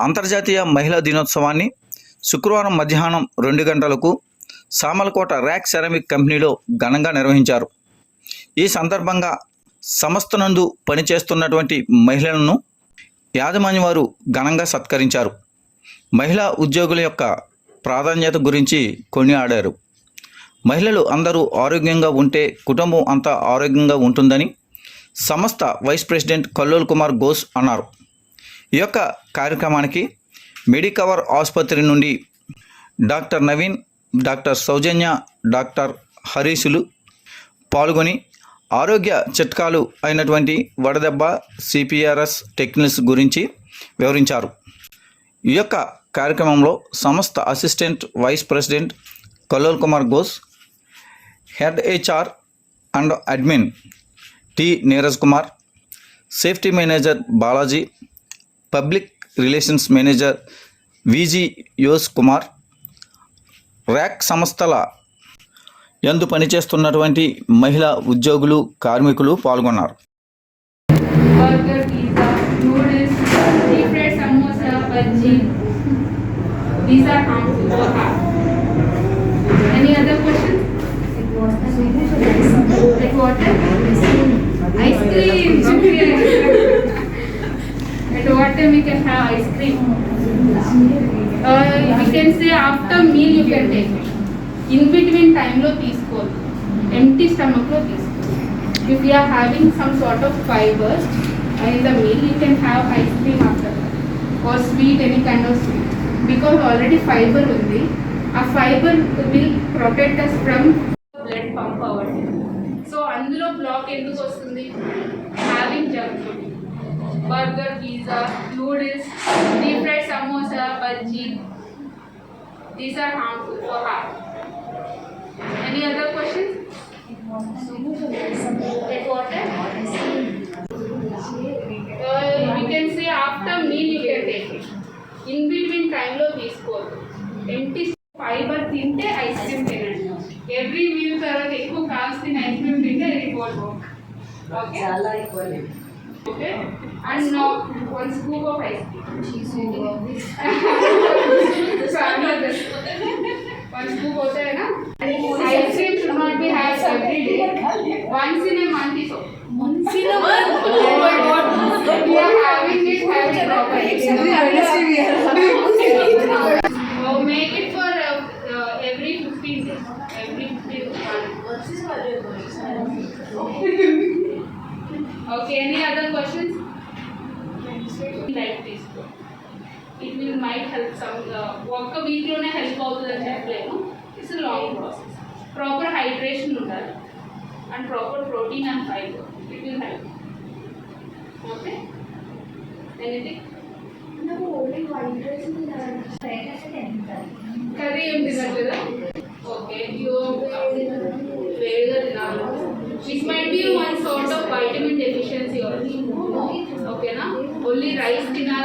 అంతర్జాతీయ మహిళా దినోత్సవాన్ని శుక్రవారం మధ్యాహ్నం రెండు గంటలకు సామలకోట ర్యాక్ సెరామిక్ కంపెనీలో ఘనంగా నిర్వహించారు. ఈ సందర్భంగా సంస్థ నందు పనిచేస్తున్నటువంటి మహిళలను యాజమాన్యం వారు ఘనంగా సత్కరించారు. మహిళా ఉద్యోగుల యొక్క ప్రాధాన్యత గురించి కొనియాడారు. మహిళలు అందరూ ఆరోగ్యంగా ఉంటే కుటుంబం అంతా ఆరోగ్యంగా ఉంటుందని సంస్థ వైస్ ప్రెసిడెంట్ కల్లోల్ కుమార్ ఘోష్ అన్నారు. ఈ యొక్క కార్యక్రమానికి మెడికవర్ ఆసుపత్రి నుండి doctor Naveen doctor Soujanya doctor హరీషులు పాల్గొని ఆరోగ్య చిట్కాలు అయినటువంటి వడదెబ్బ సిపిఆర్ఎస్ టెక్నిక్స్ గురించి వివరించారు. ఈ యొక్క కార్యక్రమంలో సంస్థ assistant vice president Kallol Kumar Ghosh head HR and admin T Neeraj Kumar safety manager Balaji public relations manager విజి యోస్ కుమార్ ర్యాక్ సంస్థల ఎందు పనిచేస్తున్నటువంటి మహిళా ఉద్యోగులు కార్మికులు పాల్గొన్నారు ice cream after we can have ice cream? Uh, we can say after meal you can take it. In between time lo తీసుకోవాలి empty stomach lo తీసుకోవాలి if you are having some sort of fibers uh, in the meal you can have ice cream after that or sweet any kind of sweet because already fiber ఉంది ఆ fibre will protect us from blood pump అవ్వండి so అందులో block ఎందుకు వస్తుంది having burger pizza noodles deep fried samosa bajji these are harmful for heart any other questions Like water? Uh, we can say after meal you can take it. In between time లో తీసుకోవద్దు ఎంటీ fibre తింటే ice cream తినండి. Every meal తర్వాత ఎక్కువ cals తిని ice cream తింటే report okay చాలా ఎక్కువ and now one scoop of ice cream. She's doing this. so I'm not this. One scoop होता है ना? Ice cream should not be had every day. Once in a month is okay. Once in a month. Oh my God. We are having it every day. Every day we are. Okay any other questions? Like this. It will might help some uh, ఒక్క వీక్లోనే help అవుతుందని చెప్పలేము. It's long process proper hydration ఉండాలి. And proper protein and fibre it will help okay anything curry ఏం తినట్లేదా? Okay you which might be one sort of vitamin deficiency or Okay, na? Only rice dinner.